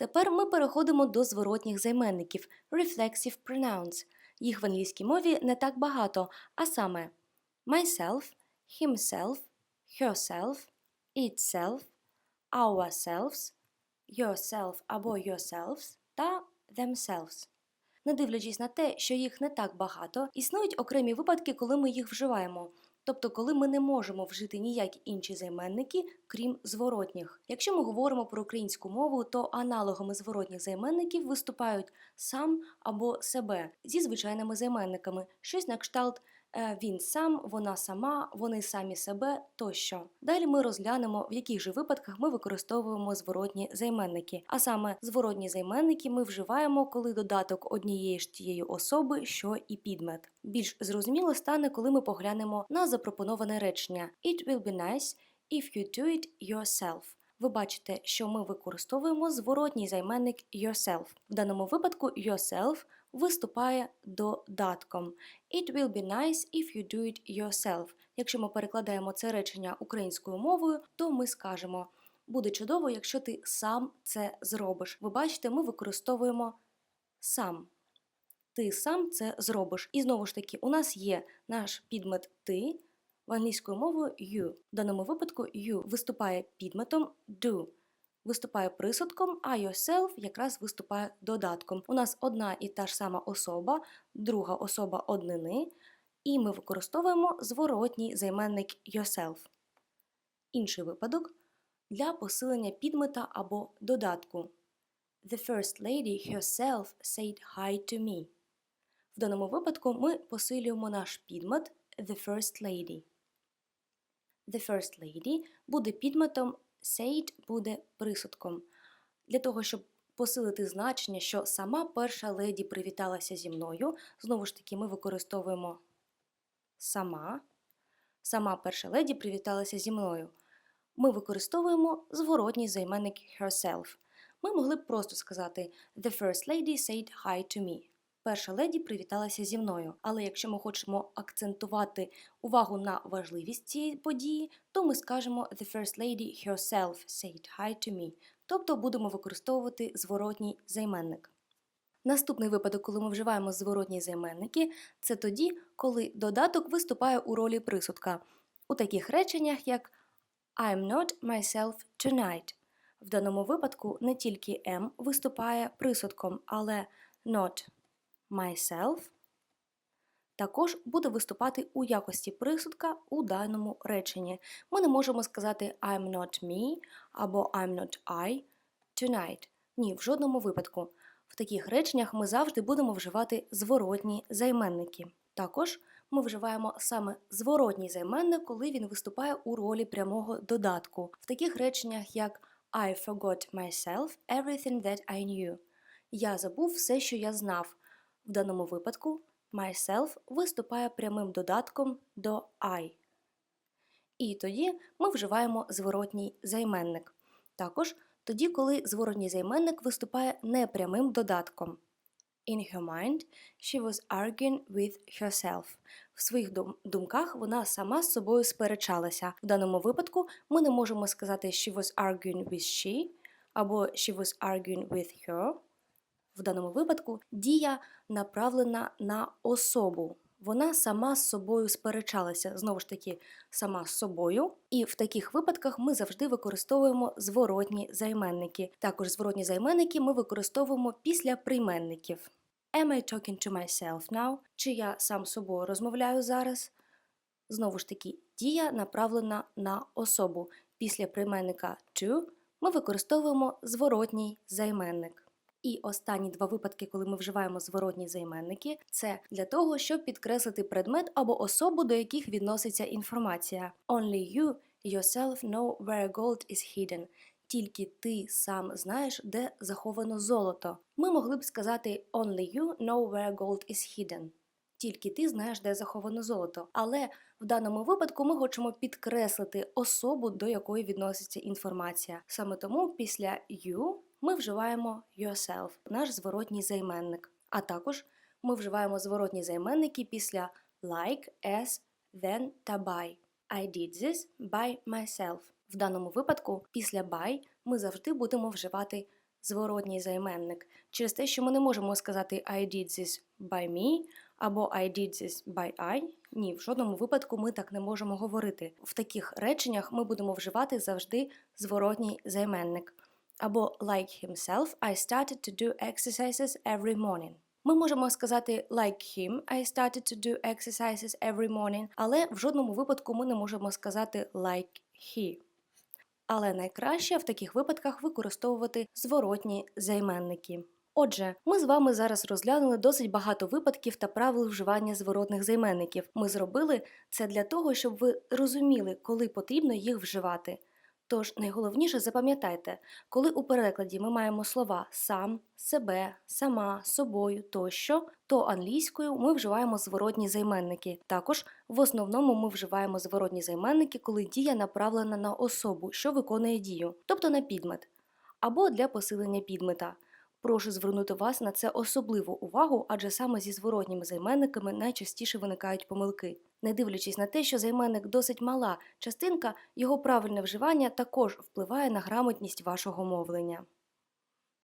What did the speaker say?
Тепер ми переходимо до зворотніх займенників reflexive pronouns. Їх в англійській мові не так багато, а саме myself, himself, herself, itself, ourselves, yourself або yourselves та themselves. Не дивлячись на те, що їх не так багато, існують окремі випадки, коли ми їх вживаємо. Тобто, коли ми не можемо вжити ніякі інші займенники, крім зворотніх. Якщо ми говоримо про українську мову, то аналогами зворотніх займенників виступають сам або себе зі звичайними займенниками, щось на кшталт він сам, вона сама, вони самі себе тощо. Далі ми розглянемо, в яких же випадках ми використовуємо зворотні займенники. А саме зворотні займенники ми вживаємо, коли додаток однієї ж тієї особи, що і підмет. Більш зрозуміло стане, коли ми поглянемо на запропоноване речення It will be nice if you do it yourself. Ви бачите, що ми використовуємо зворотній займенник yourself. В даному випадку yourself виступає додатком. It will be nice if you do it yourself. Якщо ми перекладаємо це речення українською мовою, то ми скажемо буде чудово, якщо ти сам це зробиш. Ви бачите, ми використовуємо сам. Ти сам це зробиш. І знову ж таки, у нас є наш підмет ти в англійською мовою you. В даному випадку you виступає підметом do. Виступає присудком, а yourself якраз виступає додатком. У нас одна і та ж сама особа, друга особа однини, і ми використовуємо зворотній займенник yourself. Інший випадок для посилення підмета або додатку. The first lady herself said hi to me. В даному випадку ми посилюємо наш підмет the first lady. The first lady буде підметом, said буде присудком. Для того, щоб посилити значення, що сама перша леді привіталася зі мною, знову ж таки, ми використовуємо сама. Сама перша леді привіталася зі мною. Ми використовуємо зворотній займенник herself. Ми могли б просто сказати The first lady said hi to me. Перша леді привіталася зі мною. Але якщо ми хочемо акцентувати увагу на важливість цієї події, то ми скажемо The first lady herself said hi to me. Тобто будемо використовувати зворотній займенник. Наступний випадок, коли ми вживаємо зворотні займенники, це тоді, коли додаток виступає у ролі присудка. У таких реченнях, як I'm not myself tonight. В даному випадку не тільки M виступає присудком, але not myself також буде виступати у якості присудка у даному реченні. Ми не можемо сказати I'm not me або I'm not I tonight. Ні, в жодному випадку. В таких реченнях ми завжди будемо вживати зворотні займенники. Також ми вживаємо саме зворотній займенник, коли він виступає у ролі прямого додатку. В таких реченнях, як I forgot myself everything that I knew. Я забув все, що я знав. В даному випадку myself виступає прямим додатком до I. І тоді ми вживаємо зворотній займенник. Також тоді, коли зворотній займенник виступає непрямим додатком. In her mind, she was arguing with herself. В своїх думках вона сама з собою сперечалася. В даному випадку ми не можемо сказати she was arguing with she або she was arguing with her. В даному випадку дія направлена на особу. Вона сама з собою сперечалася, знову ж таки, сама з собою. І в таких випадках ми завжди використовуємо зворотні займенники. Також зворотні займенники ми використовуємо після прийменників. Am I talking to myself now? Чи я сам з собою розмовляю зараз? Знову ж таки, дія направлена на особу. Після прийменника to ми використовуємо зворотній займенник. І останні два випадки, коли ми вживаємо зворотні займенники, це для того, щоб підкреслити предмет або особу, до яких відноситься інформація. Only you yourself know where gold is hidden. Тільки ти сам знаєш, де заховано золото. Ми могли б сказати Only you know where gold is hidden. Тільки ти знаєш, де заховано золото. Але в даному випадку ми хочемо підкреслити особу, до якої відноситься інформація. Саме тому після you ми вживаємо yourself, наш зворотній займенник. А також ми вживаємо зворотні займенники після like, as, then та by. I did this by myself. В даному випадку після by ми завжди будемо вживати зворотній займенник через те, що ми не можемо сказати I did this by me або I did this by I. Ні, в жодному випадку ми так не можемо говорити. В таких реченнях ми будемо вживати завжди зворотній займенник. Або like himself, I started to do exercises every morning. Ми можемо сказати like him, I started to do exercises every morning, але в жодному випадку ми не можемо сказати like he. Але найкраще в таких випадках використовувати зворотні займенники. Отже, ми з вами зараз розглянули досить багато випадків та правил вживання зворотних займенників. Ми зробили це для того, щоб ви розуміли, коли потрібно їх вживати. Тож найголовніше запам'ятайте, коли у перекладі ми маємо слова сам, себе, сама, собою тощо, то англійською ми вживаємо зворотні займенники. Також в основному ми вживаємо зворотні займенники, коли дія направлена на особу, що виконує дію, тобто на підмет, або для посилення підмета. Прошу звернути вас на це особливу увагу, адже саме зі зворотніми займенниками найчастіше виникають помилки. Не дивлячись на те, що займенник досить мала частинка, його правильне вживання також впливає на грамотність вашого мовлення.